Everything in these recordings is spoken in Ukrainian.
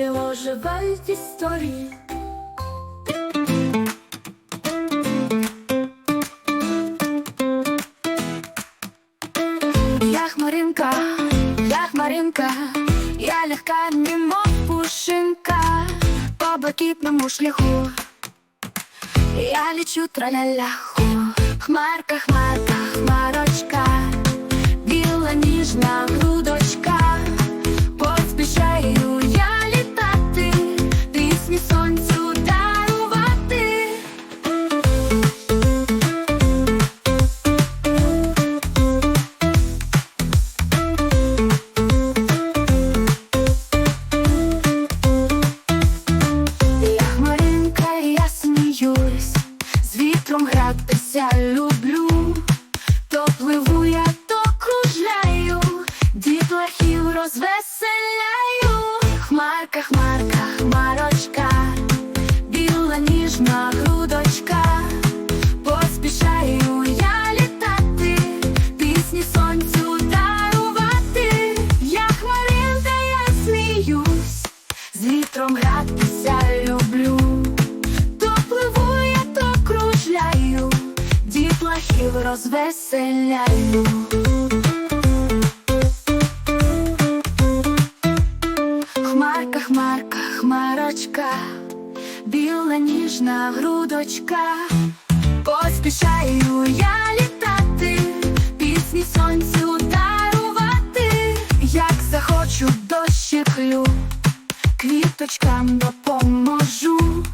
І оживають історії. Я хмаринка, я хмаринка, я легка, немов пушинка по блакитному шляху. Я лечу траляляху, хмарка, хмарка, хмарочка, біла ніжна грудочка, вітром гратися люблю, то пливу я, то кружляю, дітлахів розвеселяю. Хмарка, хмарка, хмарочка, біла ніжна грудочка, поспішаю я літати, пісні сонцю дарувати. Я хмаринка, я сміюсь, з вітром гратися розвеселяю. Хмарка, хмарка, хмарочка, біла ніжна грудочка, поспішаю я літати, пісні сонцю дарувати, як захочу дощеплю, квіточкам допоможу,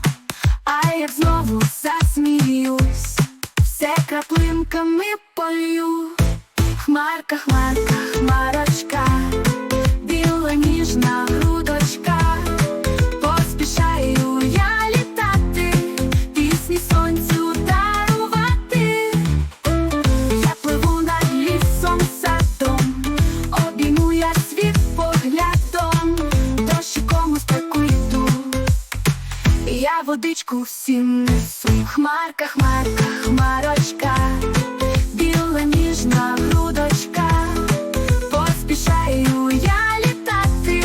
а як знову засміюсь, все краплинками полю. Хмарка, хмарка, хмарочка, водичку всім несу, хмарка, хмарка, хмарочка, біла ніжна грудочка, поспішаю я літати,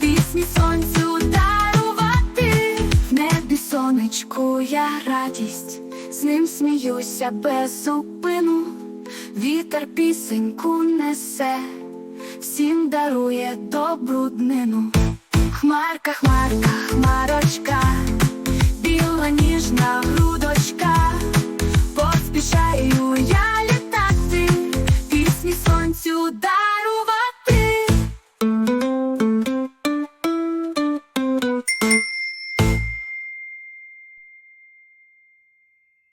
пісні сонцю дарувати, в небі я радість, з ним сміюся без зупину, вітер пісеньку несе, всім дарує добру днину. Хмарка, хмарка, хмарочка,